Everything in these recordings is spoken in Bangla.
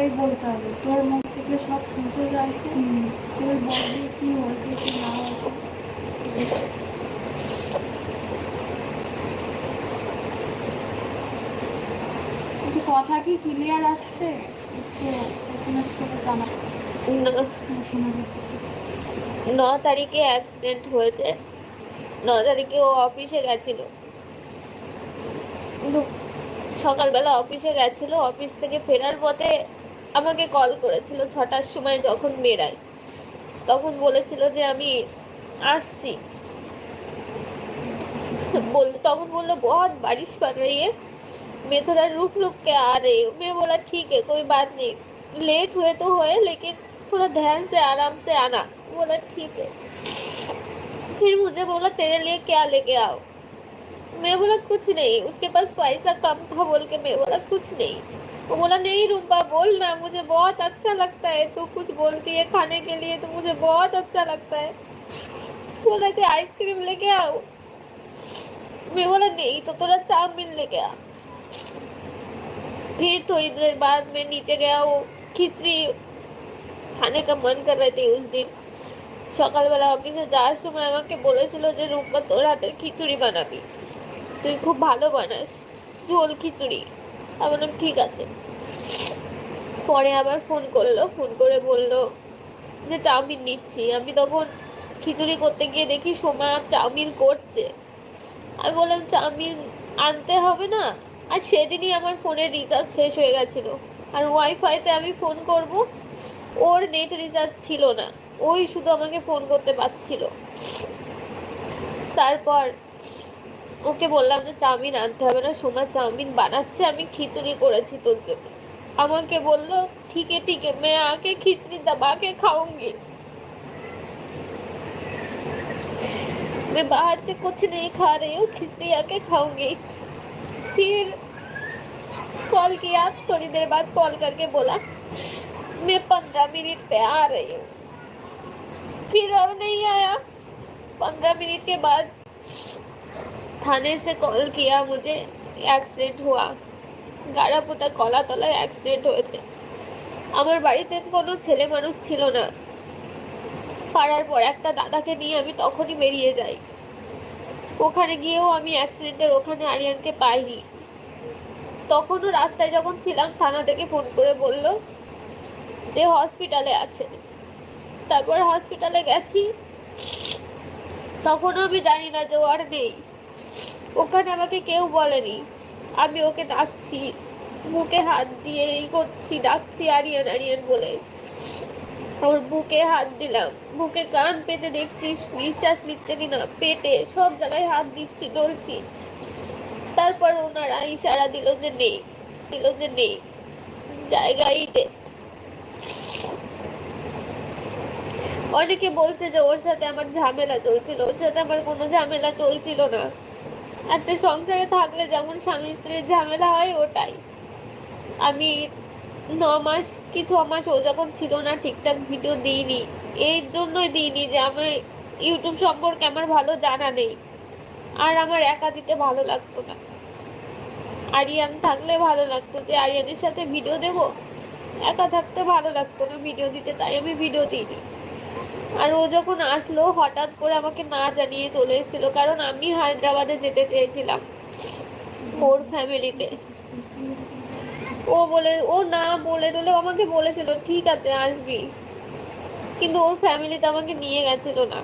তোকেই বলতে হবে। তোর মুখ থেকে সব শুনতে চাইছে তুই বলবি কি হয়েছে কি না হয়েছে? কিছু কথা কি ক্লিয়ার আসছে? ন- তারিখে অ্যাক্সিডেন্ট হয়েছে। ন তারিখে ও অফিসে গেছিল। সকালবেলা অফিসে গেছিল। অফিস থেকে ফেরার পথে আমাকে কল করেছিল ছটার সময় যখন মেরাই তখন বলেছিল যে আমি আসছি। তখন বলল বহুত বারিশ পার মেথরা রুক কে আ রে মেয়ে বলা ঠিক কই বাদ নেই। লেট হয়ে তো হয়ে, লেকিন থোড়া ধ্যান সে আরাম সে আনা। বলা ঠিক ফির মুঝে বলা তেরে ক্যা লেকে আও? মেয়ে বলা কুছ নেই। উসকে পাস পয়সা কম থা বলকে মেয়ে বলা কুছ নেই। वो बोला नहीं रूपा बोल ना मुझे बहुत अच्छा लगता है तू कुछ बोलती है खाने के लिए तो मुझे बहुत अच्छा लगता है बोला कि आइसक्रीम लेके आओ मैं बोला नहीं तो थोड़ा चाउमीन लेके आ फिर थोड़ी देर बाद मैं नीचे गया वो खिचड़ी खाने का मन कर रहे थे उस दिन সকালবেলা অফিসে যাওয়ার সময় আমাকে বলেছিল যে রূপা তোর হাতের খিচুড়ি বানাবি তুই খুব ভালো বানাস ঝোল খিচুড়ি আমি বললাম ঠিক আছে পরে আবার ফোন করল ফোন করে বলল যে চাউমিন নিচ্ছি। আমি তখন খিচুড়ি করতে গিয়ে দেখি সোমা চাউমিন করছে। আমি বললাম, চাউমিন আনতে হবে না? আর সেদিনই আমার ফোনের রিচার্জ শেষ হয়ে গেছিল। আর ওয়াইফাইতে আমি ফোন করব, ওর নেট রিচার্জ ছিল না। ওই শুধু আমাকে ফোন করতে পারছিল। তারপর ওকে বললাম যে, চাউমিন আনতে হবে না, সোমা চাউমিন বানাচ্ছে, আমি খিচুড়ি করেছি তোর জন্য। अमन के बोल लो ठीक है ठीक है मैं आके खिचड़ी दबा के खाऊँगी मैं बाहर से कुछ नहीं खा रही हूँ खिचड़ी आके खाऊँगी फिर कॉल किया थोड़ी देर बाद कॉल करके बोला मैं पंद्रह मिनट पे आ रही हूँ फिर और नहीं आया पंद्रह मिनट के बाद थाने से कॉल किया मुझे एक्सीडेंट हुआ গাড়াপোতা কলা তলায় অ্যাক্সিডেন্ট হয়েছে। আমার বাড়িতে কোনো ছেলে মানুষ ছিল না। পাড়ার পর একটা দাদাকে নিয়ে আমি তখনই বেরিয়ে যাই। ওখানে গিয়েও আমি অ্যাক্সিডেন্টের ওখানে আরিয়ানকে পাইনি। তখনও রাস্তায় যখন ছিলাম থানা থেকে ফোন করে বলল যে হসপিটালে আছে। তারপর হসপিটালে গেছি। তখনও আমি জানি না যে ও নেই। ওখানে আমাকে কেউ বলেনি। আমি ওকে ডাকছি, বুকে হাত দিয়ে এই করছি, ডাকছি আরিয়ান আরিয়ান বলে। ওর বুকে হাত দিলাম, বুকে কান পেতে দেখছি, নিঃশ্বাস নিচ্ছে কিনা, পেটে সব জায়গায় হাত দিচ্ছি, ডলছি। তারপর ওনারা ইশারা দিল যে নেই, দিল যে নেই জায়গায়। অনেকে বলছে যে ওর সাথে আমার ঝামেলা চলছিল, ওর সাথে আমার কোনো ঝামেলা চলছিল না। একটা সংসারে থাকলে যেমন স্বামী স্ত্রীর ঝামেলা হয়, ওটাই। আমি ন মাস কি ছ মাস ও যখন ছিল না, ঠিকঠাক ভিডিও দিইনি। এর জন্যই দিইনি যে আমার ইউটিউব সম্পর্কে আমার ভালো জানা নেই। আর আমার একা দিতে ভালো লাগতো না। আরিয়ান থাকলে ভালো লাগতো যে আরিয়ানের সাথে ভিডিও দেব। একা থাকতে ভালো লাগতো না ভিডিও দিতে, তাই আমি ভিডিও দিইনি। আর ও যখন আসলো, হঠাৎ করে আমাকে না জানিয়ে চলে এসেছিল, কারণ আমি হায়দ্রাবাদে যেতে চেয়েছিলাম ওর ফ্যামিলিতে। ও বলে, ও না বলে টলে আমাকে বলেছিল, ঠিক আছে, আসবি। কিন্তু ওর ফ্যামিলিতে আমাকে নিয়ে গেছিল না।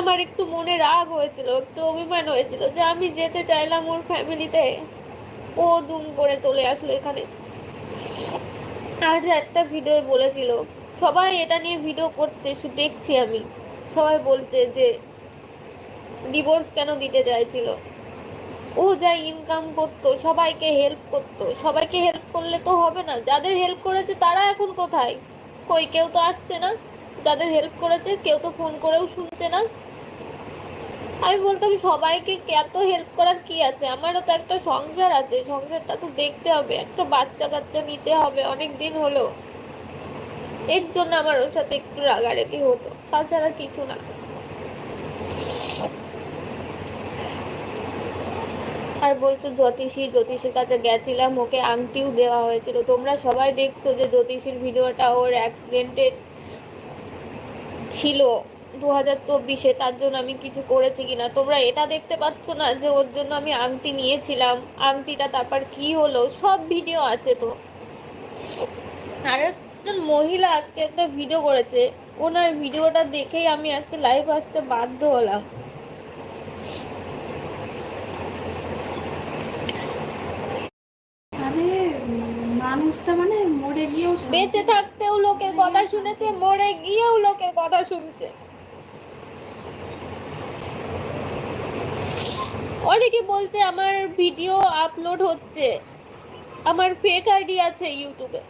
আমার একটু মনে রাগ হয়েছিল, একটু অভিমান হয়েছিল যে আমি যেতে চাইলাম ওর ফ্যামিলিতে। ও দুম করে চলে আসলো এখানে। আর একটা ভিডিও বলেছিল সবাই এটা নিয়ে ভিডিও করছে দেখছি আমি। সবাই বলছে যে ডিভোর্স কেন দিতে চাইছিল? ও যা ইনকাম করতো, সবাইকে হেল্প করতো। সবাইকে হেল্প করলে তো হবে না। যাদের হেল্প করেছে তারা এখন কোথায়? কই, কেউ তো আসছে না। যাদের হেল্প করেছে, কেউ তো ফোন করেও শুনছে না। আমি বলতাম, সবাইকে এত হেল্প করার কি আছে? আমারও তো একটা সংসার আছে। সংসারটা তো দেখতে হবে। একটা বাচ্চা কাচ্চা নিতে হবে অনেক দিন হলো। এর জন্য আমার ওর সাথে একটু রাগারাগি হতো, তাছাড়া কিছু না। আর বলছো, জ্যোতিষী, জ্যোতিষীর কাছে গেছিলাম, ওকে আংটিও দেওয়া হয়েছিল। তোমরা সবাই দেখছ যে জ্যোতিষীর ভিডিওটা ওর অ্যাক্সিডেন্টের ছিল দু হাজার চব্বিশে, তার জন্য আমি কিছু করেছি কিনা। তোমরা এটা দেখতে পাচ্ছ না যে ওর জন্য আমি আংটি নিয়েছিলাম। আংটিটা তারপর কি হলো? সব ভিডিও আছে তো। আর একজন মহিলা আজকে একটা ভিডিও করেছে। ওনার ভিডিওটা দেখেই আমি আজকে লাইভ আসতে বাধ্য হলাম। মানুষটা মানে মরে গিয়েও বেঁচে থাকতেও লোকের কথা শুনেছে মরে গিয়েও লোকের কথা শুনছে। অনেকে বলছে আমার ভিডিও আপলোড হচ্ছে। আমার ফেক আইডি আছে ইউটিউবে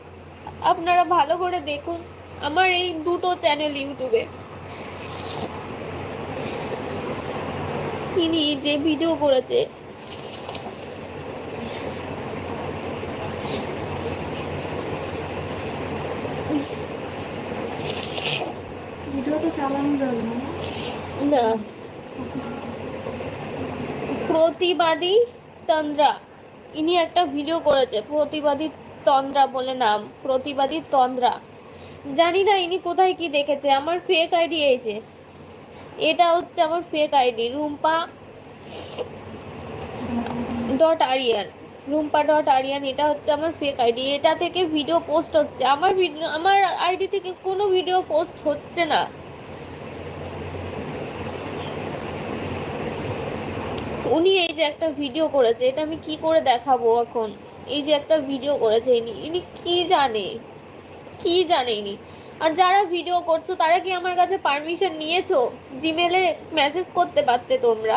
আপনারা ভালো করে দেখুন আমার এই দুটো চ্যানেল ইউটিউবে তিনি যে ভিডিও করেছে ভিডিও তো চালানো যাবে না। না? না প্রতিবাদী তন্দ্রা। ইনি একটা ভিডিও করেছে প্রতিবাদী তন্দ্রা বলে নাম, প্রতিবাদী তন্দ্রা। জানি না ইনি কোথায় কি দেখেছে, আমার ফেক আইডি এই যে। এটা হচ্ছে আমার fake ID Rumpa dot Ariyan Rumpa dot Ariyan এটা হচ্ছে আমার ফেক আইডি এটা থেকে ভিডিও পোস্ট হচ্ছে। আমার ভিডিও আমার আইডি থেকে কোনো ভিডিও পোস্ট হচ্ছে না। উনি এই যে একটা ভিডিও করেছে, এটা আমি কি করে দেখাবো এখন? এই যে একটা ভিডিও করেছে ইনি ইনি কি জানে? কি জানে ইনি? আর যারা ভিডিও করছ, তারা কি আমার কাছে পারমিশন নিয়েছো? জিমেলে মেসেজ করতে পারতে তোমরা?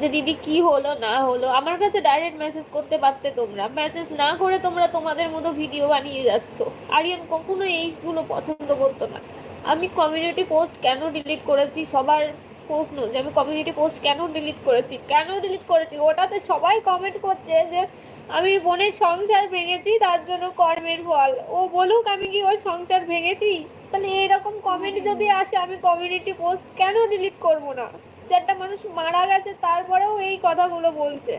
যে দিদি কি হলো, না হলো? আমার কাছে ডাইরেক্ট মেসেজ করতে পারতে তোমরা? মেসেজ না করে তোমরা তোমাদের মতো ভিডিও বানিয়ে যাচ্ছ? আরিয়ান, কখনো এইগুলো পছন্দ করতো না। আমি কমিউনিটি পোস্ট কেন ডিলিট করেছি? সবার প্রশ্ন যে আমি কমিউনিটি পোস্ট কেন ডিলিট করেছি? কেন ডিলিট করেছি? ওটাতে সবাই কমেন্ট করছে যে আমি বোনের সংসার ভেঙেছি তার জন্য কর্মের ফল। ও বলুক আমি কি ওর সংসার ভেঙেছি? তাহলে এরকম কমেন্ট যদি আসে আমি কমিউনিটি পোস্ট কেন ডিলিট করব না? যে একটা মানুষ মারা গেছে তারপরেও এই কথাগুলো বলছে।